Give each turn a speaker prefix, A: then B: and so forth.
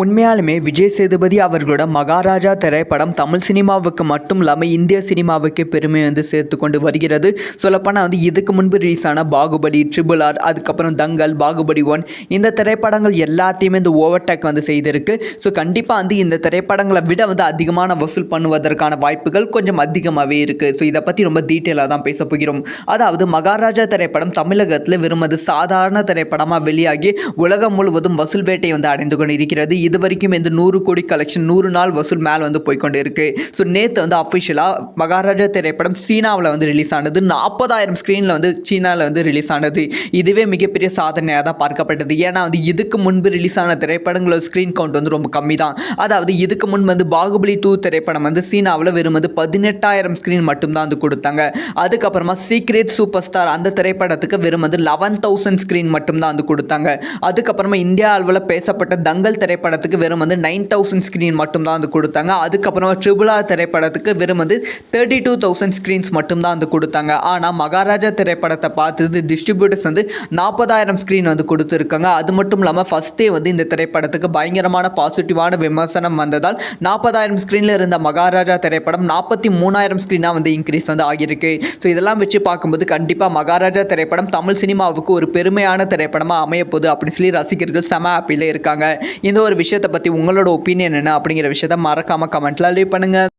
A: உண்மையாலுமே விஜய் சேதுபதி அவர்களோட மகாராஜா திரைப்படம் தமிழ் சினிமாவுக்கு மட்டும் இல்லாமல் இந்திய சினிமாவுக்கு பெருமை வந்து சேர்த்து கொண்டு வருகிறது. சொல்லப்போனால் வந்து இதுக்கு முன்பு ரிலீஸ் ஆன பாகுபலி ட்ரிபிள் ஆர் அதுக்கப்புறம் தங்கல் பாகுபலி ஒன் இந்த திரைப்படங்கள் எல்லாத்தையுமே இந்த ஓவர்டேக் வந்து செய்திருக்கு. ஸோ கண்டிப்பாக வந்து இந்த திரைப்படங்களை விட வந்து அதிகமான வசூல் பண்ணுவதற்கான வாய்ப்புகள் கொஞ்சம் அதிகமாகவே இருக்குது ஸோ இதை பற்றி ரொம்ப டீட்டெயிலாக தான் பேச போகிறோம். அதாவது மகாராஜா திரைப்படம் தமிழகத்தில் வெறும் அது சாதாரண திரைப்படமாக வெளியாகி உலகம் முழுவதும் வசூல் வேட்டை வந்து அடைந்து கொண்டு இருக்கிறது இது வரைக்கும் இந்த நூறு கோடி கலெக்ஷன் நூறு நாள் வசூல் மேலே வந்து போய்க்கொண்டு இருக்கு. ஸோ நேற்று வந்து அஃபிஷியலாக மகாராஜா திரைப்படம் சீனாவில் வந்து ரிலீஸ் ஆனது. நாற்பதாயிரம் ஸ்க்ரீனில் வந்து சீனாவில் வந்து ரிலீஸ் ஆனது. இதுவே மிகப்பெரிய சாதனையாக தான் பார்க்கப்பட்டது. ஏன்னா வந்து இதுக்கு முன்பு ரிலீஸ் ஆன திரைப்படங்களோட ஸ்க்ரீன் கவுண்ட் வந்து ரொம்ப கம்மி தான் அதாவது இதுக்கு முன் வந்து பாகுபலி டூ திரைப்படம் வந்து சீனாவில் வெறும் வந்து பதினெட்டாயிரம் ஸ்க்ரீன் மட்டும்தான் வந்து கொடுத்தாங்க. அதுக்கப்புறமா சீக்ரெட் சூப்பர் ஸ்டார் அந்த திரைப்படத்துக்கு வெறும் வந்து லெவன் தௌசண்ட் ஸ்க்ரீன் மட்டும்தான் வந்து கொடுத்தாங்க. அதுக்கப்புறமா இந்தியா அளவில் பேசப்பட்ட தங்கல் திரைப்படத்துக்கு வெறும் வந்து நைன் தௌசண்ட் ஸ்க்ரீன் மட்டும்தான் வந்து கொடுத்தாங்க. அதுக்கப்புறமா ட்ரிபுலா திரைப்படத்துக்கு வெறும் வந்து தேர்ட்டி டூ தௌசண்ட் ஸ்க்ரீன்ஸ் மட்டும்தான் வந்து கொடுத்தாங்க. ஆனால் மகாராஜா திரைப்படத்தை பார்த்து டிஸ்ட்ரிபியூட்டர்ஸ் வந்து நாற்பதாயிரம் ஸ்க்ரீன் வந்து கொடுத்துருக்காங்க. அது மட்டும் இல்லாமல் ஃபஸ்ட்டே வந்து இந்த திரைப்படத்துக்கு பயங்கரமான பாசிட்டிவான விமர்சனம் வந்ததால் நாற்பதாயிரம் ஸ்க்ரீனில் இருந்த மகாராஜா திரைப்படம் நாற்பத்தி மூணாயிரம் ஸ்க்ரீனாக வந்து இன்க்ரீஸ் வந்து ஆகியிருக்கு. ஸோ இதெல்லாம் வச்சு பார்க்கும்போது கண்டிப்பாக மகாராஜா திரைப்படம் தமிழ் சினிமாவுக்கு ஒரு பெருமையான திரைப்படமாக அமையப்போகுது அப்படின்னு சொல்லி ரசிகர்கள் செம ஹாப்பியில் இருக்காங்க. இந்த ஒரு விஷயத்தை பற்றி உங்களோட ஒப்பீனியன் என்ன அப்படிங்கிற விஷயத்த மறக்காமல் கமெண்ட்டில் லீவ் பண்ணுங்கள்